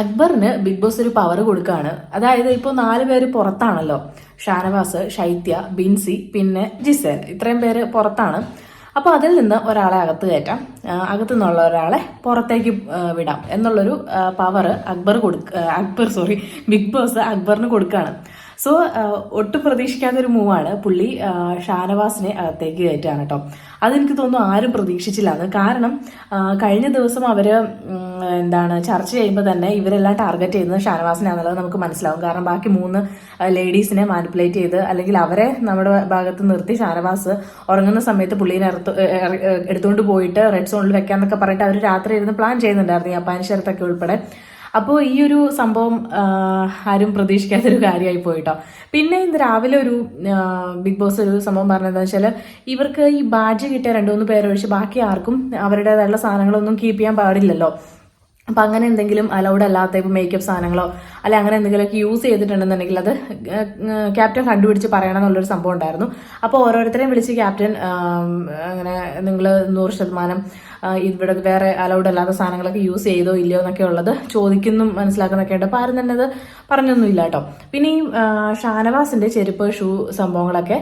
അക്ബറിന് big Boss ഒരു power കൊടുക്കുകയാണ് അതായത് ഇപ്പോൾ നാല് പേര് പുറത്താണല്ലോ. ഷാനവാസ് ഷൈത്യ ബിൻസി പിന്നെ ജിസേൽ ഇത്രയും പേര് പുറത്താണ്. അപ്പോൾ അതിൽ നിന്ന് ഒരാളെ അകത്ത് കയറ്റാം. അകത്തു നിന്നുള്ള ഒരാളെ പുറത്തേക്ക് വിടാം. എന്നുള്ളൊരു പവർ അക്ബർ കൊടുക്ക അക്ബർ സോറി ബിഗ് ബോസ് അക്ബറിന് കൊടുക്കുകയാണ് സോ ഒട്ടും പ്രതീക്ഷിക്കാത്ത ഒരു മൂവാണ് പുള്ളി ഷാനവാസിനെ അകത്തേക്ക് കയറ്റാണ് കേട്ടോ അതെനിക്ക് തോന്നുന്നു ആരും പ്രതീക്ഷിച്ചില്ലാന്ന് കാരണം ആ, കഴിഞ്ഞ ദിവസം അവർ ഉം, എന്താണ് ചർച്ച ചെയ്യുമ്പോൾ തന്നെ ഇവരെല്ലാം ടാർഗറ്റ് ചെയ്യുന്നത് ഷാനവാസിനാണെന്നുള്ളത് നമുക്ക് മനസ്സിലാവും. കാരണം ബാക്കി മൂന്ന് ലേഡീസിനെ മാനിപ്പുലേറ്റ് ചെയ്ത് അല്ലെങ്കിൽ അവരെ നമ്മുടെ ഭാഗത്ത് നിർത്തി ഷാനവാസ് ഉറങ്ങുന്ന സമയത്ത് പുള്ളീനെ എടുത്തുകൊണ്ട് പോയിട്ട് റെഡ് സോണിൽ വെക്കാന്നൊക്കെ പറഞ്ഞിട്ട് അവർ രാത്രി ഇരുന്ന് പ്ലാൻ ചെയ്യുന്നുണ്ടായിരുന്നു ഈ അപ്പാനിശ്വരത്തൊക്കെ ഉൾപ്പെടെ. അപ്പോൾ ഈ ഒരു സംഭവം ആരും പ്രതീക്ഷിക്കാത്തൊരു കാര്യമായി പോയിട്ടോ. പിന്നെ ഇന്ന് രാവിലെ ഒരു ബിഗ് ബോസ് ഒരു സംഭവം പറഞ്ഞതെന്ന് വെച്ചാൽ ഇവർക്ക് ഈ ബാഡ്ജ് കിട്ടിയ രണ്ടു മൂന്ന് പേരൊഴിച്ച് ബാക്കി ആർക്കും അവരുടേതായുള്ള സാധനങ്ങളൊന്നും കീപ്പ് ചെയ്യാൻ പാടില്ലല്ലോ. അപ്പം അങ്ങനെ എന്തെങ്കിലും അലൗഡ് അല്ലാത്ത ഇപ്പോൾ മേക്കപ്പ് സാധനങ്ങളോ അല്ലെ അങ്ങനെ എന്തെങ്കിലുമൊക്കെ യൂസ് ചെയ്തിട്ടുണ്ടെന്നുണ്ടെങ്കിൽ അത് ക്യാപ്റ്റൻ കണ്ടുപിടിച്ച് പറയണം എന്നുള്ളൊരു സംഭവം ഉണ്ടായിരുന്നു. അപ്പോൾ ഓരോരുത്തരെയും വിളിച്ച് ക്യാപ്റ്റൻ അങ്ങനെ നിങ്ങൾ നൂറ് ശതമാനം ഇവിടെ വേറെ അലൗഡ് അല്ലാത്ത സാധനങ്ങളൊക്കെ യൂസ് ചെയ്തോ ഇല്ലയോ എന്നൊക്കെ ഉള്ളത് ചോദിക്കുന്നു മനസ്സിലാക്കുന്നൊക്കെ ഉണ്ട്. അപ്പോൾ ആരും തന്നെ അത് പറഞ്ഞൊന്നുമില്ല കേട്ടോ. പിന്നെ ഈ ഷാനവാസിന്റെ ചെരുപ്പ് ഷൂ സംഭവങ്ങളൊക്കെ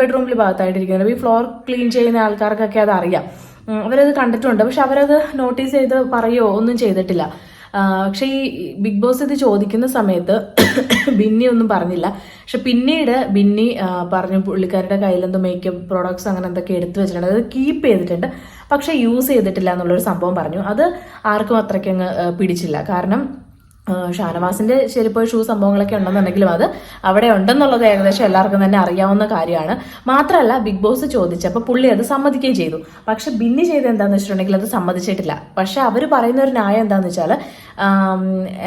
ബെഡ്റൂമിൽ ഭാഗത്തായിട്ടിരിക്കുന്നത് ഈ ഫ്ലോർ ക്ലീൻ ചെയ്യുന്ന ആൾക്കാർക്കൊക്കെ അത് അറിയാം അവരത് കണ്ടിട്ടുണ്ട്. പക്ഷെ അവരത് നോട്ടീസ് ചെയ്ത് പറയോ? ഒന്നും ചെയ്തിട്ടില്ല. പക്ഷേ ഈ ബിഗ് ബോസ് ഇത് ചോദിക്കുന്ന സമയത്ത് ബിന്നി ഒന്നും പറഞ്ഞില്ല. പക്ഷെ പിന്നീട് ബിന്നി പറഞ്ഞു പുള്ളിക്കാരുടെ കയ്യിൽ എന്തോ മേക്കപ്പ് പ്രോഡക്ട്സ് അങ്ങനെ എന്തൊക്കെ എടുത്തു വെച്ചിട്ടുണ്ട്. അത് കീപ്പ് ചെയ്തിട്ടുണ്ട്. പക്ഷെ യൂസ് ചെയ്തിട്ടില്ല എന്നുള്ളൊരു സംഭവം പറഞ്ഞു. അത് ആർക്കും അത്രയ്ക്ക് അങ്ങ് പിടിച്ചില്ല. കാരണം ഷാനവാസിന്റെ ചെരുപ്പ് ഷൂ സംഭവങ്ങളൊക്കെ ഉണ്ടെന്നുണ്ടെങ്കിലും അത് അവിടെ ഉണ്ടെന്നുള്ളത് ഏകദേശം എല്ലാവർക്കും തന്നെ അറിയാവുന്ന കാര്യമാണ്. മാത്രമല്ല ബിഗ് ബോസ് ചോദിച്ചപ്പോൾ പുള്ളി അത് സമ്മതിക്കുകയും ചെയ്തു. പക്ഷെ ബിന്നി ചെയ്ത് എന്താന്ന് വെച്ചിട്ടുണ്ടെങ്കിൽ അത് സമ്മതിച്ചിട്ടില്ല. പക്ഷെ അവർ പറയുന്ന ഒരു ന്യായം എന്താന്ന് വെച്ചാൽ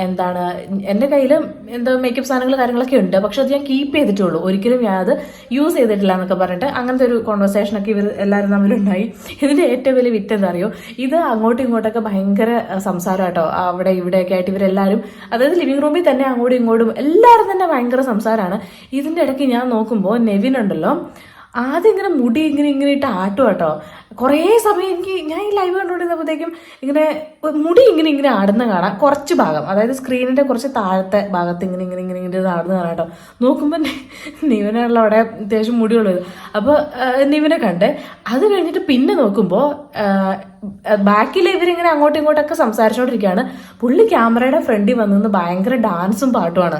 എന്താണ് എന്റെ കയ്യിൽ എന്താ മേക്കപ്പ് സാധനങ്ങൾ കാര്യങ്ങളൊക്കെ ഉണ്ട്. പക്ഷെ അത് ഞാൻ കീപ്പ് ചെയ്തിട്ടുള്ളൂ. ഒരിക്കലും ഞാൻ അത് യൂസ് ചെയ്തിട്ടില്ല എന്നൊക്കെ പറഞ്ഞിട്ട് അങ്ങനത്തെ ഒരു കോൺവെർസേഷൻ ഒക്കെ ഇവർ എല്ലാവരും തമ്മിലുണ്ടായി. ഇതിന്റെ ഏറ്റവും വലിയ വിറ്റ് എന്താ അറിയോ? ഇത് അങ്ങോട്ടും ഇങ്ങോട്ടൊക്കെ ഭയങ്കര സംസാരം കേട്ടോ അവിടെ ഇവിടെയൊക്കെ ആയിട്ട് ഇവരെല്ലാവരും അതായത് ലിവിംഗ് റൂമിൽ തന്നെ അങ്ങോട്ടും ഇങ്ങോട്ടും എല്ലാവരും തന്നെ ഭയങ്കര സംസാരമാണ് ഇതിന്റെ ഇടയ്ക്ക് ഞാൻ നോക്കുമ്പോൾ നെവിൻ ഉണ്ടല്ലോ. ആദ്യം ഇങ്ങനെ മുടി ഇങ്ങനെ ഇങ്ങനെ ഇട്ട് ആട്ടും കേട്ടോ. കുറേ സമയം എനിക്ക് ഞാൻ ഈ ലൈവ് കണ്ടുകൊണ്ടിരുന്നപ്പോഴത്തേക്കും ഇങ്ങനെ മുടി ഇങ്ങനെ ഇങ്ങനെ ആടുന്ന കാണാം. കുറച്ച് ഭാഗം അതായത് സ്ക്രീനിന്റെ കുറച്ച് താഴത്തെ ഭാഗത്ത് ഇങ്ങനെ ഇങ്ങനെ ഇങ്ങനെ ഇങ്ങനെ ആടുന്ന കാണാം കേട്ടോ. നോക്കുമ്പോൾ നിവനുള്ള അവിടെ അത്യാവശ്യം മുടിയുള്ളത്. അപ്പോൾ നിവനെ കണ്ട് അത് കഴിഞ്ഞിട്ട് പിന്നെ നോക്കുമ്പോൾ ബാക്കിൽ ഇവരിങ്ങനെ അങ്ങോട്ടും ഇങ്ങോട്ടൊക്കെ സംസാരിച്ചുകൊണ്ടിരിക്കുകയാണ് പുള്ളി ക്യാമറയുടെ ഫ്രണ്ടിൽ വന്നു ഭയങ്കര ഡാൻസും പാട്ടുമാണ്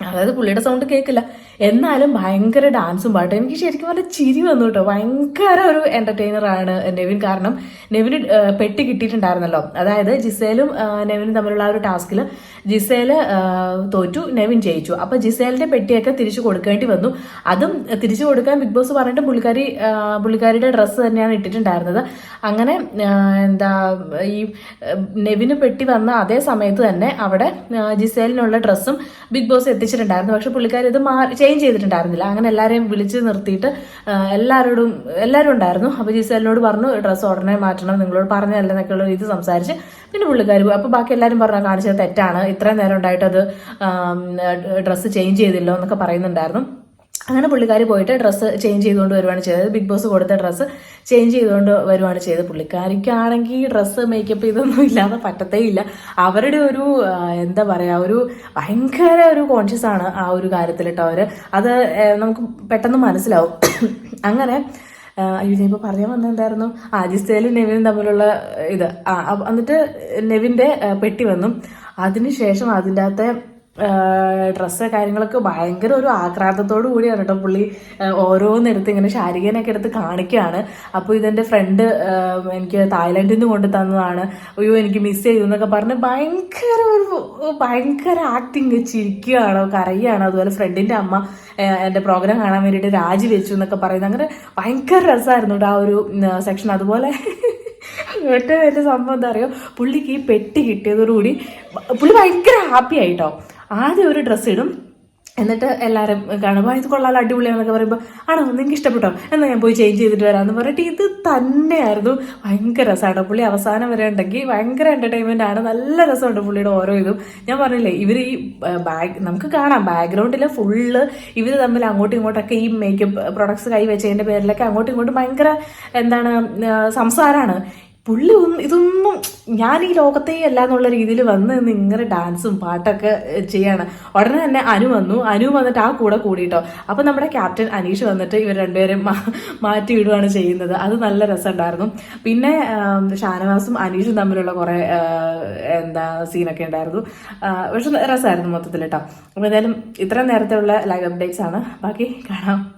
അതായത് പുള്ളിയുടെ സൗണ്ട് കേൾക്കില്ല എന്നാലും ഭയങ്കര ഡാൻസും പാട്ടും. എനിക്ക് ശരിക്കും പറഞ്ഞാൽ ചിരി വന്നു കേട്ടോ ഭയങ്കര ഒരു എന്റർടൈനർ ആണ് നെവിൻ. കാരണം നെവിന് പെട്ടി കിട്ടിയിട്ടുണ്ടായിരുന്നല്ലോ. അതായത് ജിസേലും നെവിനും തമ്മിലുള്ള ആ ഒരു ടാസ്കിൽ ജിസേൽ തോറ്റു നെവിൻ ജയിച്ചു. അപ്പൊ ജിസേലിന്റെ പെട്ടിയൊക്കെ തിരിച്ചു കൊടുക്കേണ്ടി വന്നു. അതും തിരിച്ചു കൊടുക്കാൻ ബിഗ് ബോസ് പറഞ്ഞിട്ട് പുള്ളിക്കാരി പുള്ളിക്കാരിയുടെ ഡ്രസ്സ് തന്നെയാണ് ഇട്ടിട്ടുണ്ടായിരുന്നത്. അങ്ങനെ എന്താ ഈ നെവിന് പെട്ടി വന്ന അതേ സമയത്ത് തന്നെ അവിടെ ജിസേലിനുള്ള ഡ്രസ്സും ബിഗ് ബോസ് എത്തിച്ചിട്ടുണ്ടായിരുന്നു. പക്ഷെ പുള്ളിക്കാരി ഇത് ചേഞ്ച് ചെയ്തിട്ടുണ്ടായിരുന്നില്ല. അങ്ങനെ എല്ലാവരെയും വിളിച്ച് നിർത്തിയിട്ട് എല്ലാവരോടും എല്ലാവരും ഉണ്ടായിരുന്നു. അപ്പോൾ ജിസേലിനോട് പറഞ്ഞു ഡ്രസ്സ് ഉടനെ മാറ്റണം നിങ്ങളോട് പറഞ്ഞതല്ലെന്നൊക്കെയുള്ള രീതി സംസാരിച്ച് പിന്നെ പുള്ളിക്കാർ അപ്പോൾ ബാക്കി എല്ലാവരും പറഞ്ഞു കാണിച്ചത് തെറ്റാണ്. ഇത്രയും നേരം ഉണ്ടായിട്ട് അത് ഡ്രസ്സ് ചേഞ്ച് ചെയ്തില്ലോ എന്നൊക്കെ പറയുന്നുണ്ടായിരുന്നു. അങ്ങനെ പുള്ളിക്കാരി പോയിട്ട് ഡ്രസ്സ് ചേഞ്ച് ചെയ്തുകൊണ്ട് വരുവാണ് ചെയ്തത്. ബിഗ് ബോസ് കൊടുത്ത ഡ്രസ്സ് ചേഞ്ച് ചെയ്തുകൊണ്ട് വരുവാണ് ചെയ്തത്. പുള്ളിക്കാരിക്കാണെങ്കിൽ ഡ്രസ്സ് മേക്കപ്പ് ഇതൊന്നും ഇല്ലാതെ പറ്റത്തേ ഇല്ല അവരുടെ ഒരു എന്താ പറയുക ഒരു ഭയങ്കര ഒരു കോൺഷ്യസ് ആണ് ആ ഒരു കാര്യത്തിൽ കേട്ടോ അവർ. അത് നമുക്ക് പെട്ടെന്ന് മനസ്സിലാവും. അങ്ങനെ അയ്യോ ഇപ്പൊ പറയാൻ വന്നത് എന്തായിരുന്നു ആ നെവിനും തമ്മിലുള്ള ഇത്. എന്നിട്ട് നെവിന്റെ പെട്ടി വന്നു. അതിനുശേഷം അതിന്റെ അകത്തെ ഡ്രസ്സ് കാര്യങ്ങളൊക്കെ ഭയങ്കര ഒരു ആക്രാന്തത്തോടു കൂടിയാണ് കേട്ടോ പുള്ളി ഓരോന്നെടുത്ത് ഇങ്ങനെ ശാരികനൊക്കെ എടുത്ത് കാണിക്കുകയാണ്. അപ്പോൾ ഇതെന്റെ ഫ്രണ്ട് എനിക്ക് തായ്ലൻഡിൽ നിന്ന് കൊണ്ടു തന്നതാണ്. അയ്യോ എനിക്ക് മിസ് ചെയ്തു എന്നൊക്കെ പറഞ്ഞ് ഭയങ്കര ഒരു ഭയങ്കര ആക്ടിങ് ചിരിക്കുകയാണോ കരയുകയാണോ അതുപോലെ ഫ്രണ്ടിന്റെ അമ്മ എന്റെ പ്രോഗ്രാം കാണാൻ വേണ്ടിയിട്ട് രാജി വെച്ചു എന്നൊക്കെ പറയുന്നത്. അങ്ങനെ ഭയങ്കര രസമായിരുന്നു ആ ഒരു സെക്ഷൻ അതുപോലെ ഏറ്റവും വലിയ സംഭവം എന്താ പറയുക പുള്ളിക്ക് ഈ പെട്ടി കിട്ടിയതോടുകൂടി പുള്ളി ഭയങ്കര ഹാപ്പി ആയിട്ടോ ആദ്യം ഒരു ഡ്രസ്സ് ഇടും. എന്നിട്ട് എല്ലാവരും കാണുമ്പോൾ ഇത് കൊള്ളാൽ അടിപൊളിയാണെന്നൊക്കെ പറയുമ്പോൾ ആണോ നിങ്ങൾക്ക് ഇഷ്ടപ്പെട്ടോ? എന്നാൽ ഞാൻ പോയി ചേഞ്ച് ചെയ്തിട്ട് വരാമെന്ന് പറഞ്ഞിട്ട് ഇത് തന്നെയായിരുന്നു. ഭയങ്കര രസമാണ് പുള്ളി അവസാനം വരെ ഉണ്ടെങ്കിൽ ഭയങ്കര എന്റർടൈൻമെന്റ് ആണ്. നല്ല രസമുണ്ട് പുള്ളിയുടെ ഓരോ ഇതും. ഞാൻ പറഞ്ഞില്ലേ ഇവർ ഈ ബാഗ് നമുക്ക് കാണാം. ബാക്ക്ഗ്രൗണ്ടിൽ ഫുള്ള് ഇവർ തമ്മിൽ അങ്ങോട്ടും ഇങ്ങോട്ടൊക്കെ ഈ മേക്കപ്പ് പ്രൊഡക്ട്സ് കൈ വെച്ചതിന്റെ പേരിലൊക്കെ അങ്ങോട്ടും ഇങ്ങോട്ടും ഭയങ്കര എന്താണ് സംസാരമാണ് പുള്ളി ഇതൊന്നും ഞാൻ ഈ ലോകത്തേ അല്ല എന്നുള്ള രീതിയിൽ വന്ന് നിന്ന് ഇങ്ങനെ ഡാൻസും പാട്ടൊക്കെ ചെയ്യാണ്. ഉടനെ തന്നെ അനു വന്നു. അനു വന്നിട്ട് ആ കൂടെ കൂടിയിട്ടോ. അപ്പൊ നമ്മുടെ ക്യാപ്റ്റൻ അനീഷ് വന്നിട്ട് ഇവർ രണ്ടുപേരും മാറ്റി വിടുകയാണ് ചെയ്യുന്നത്. അത് നല്ല രസമുണ്ടായിരുന്നു. പിന്നെ ഷാനവാസും അനീഷും തമ്മിലുള്ള കുറെ എന്താ സീനൊക്കെ ഉണ്ടായിരുന്നു. പക്ഷെ രസമായിരുന്നു മൊത്തത്തിൽ കേട്ടോ അപ്പൊ എന്തായാലും ഇത്രയും നേരത്തെ ഉള്ള ലൈവ് അപ്ഡേറ്റ്സ് ആണ്. ബാക്കി കാണാം.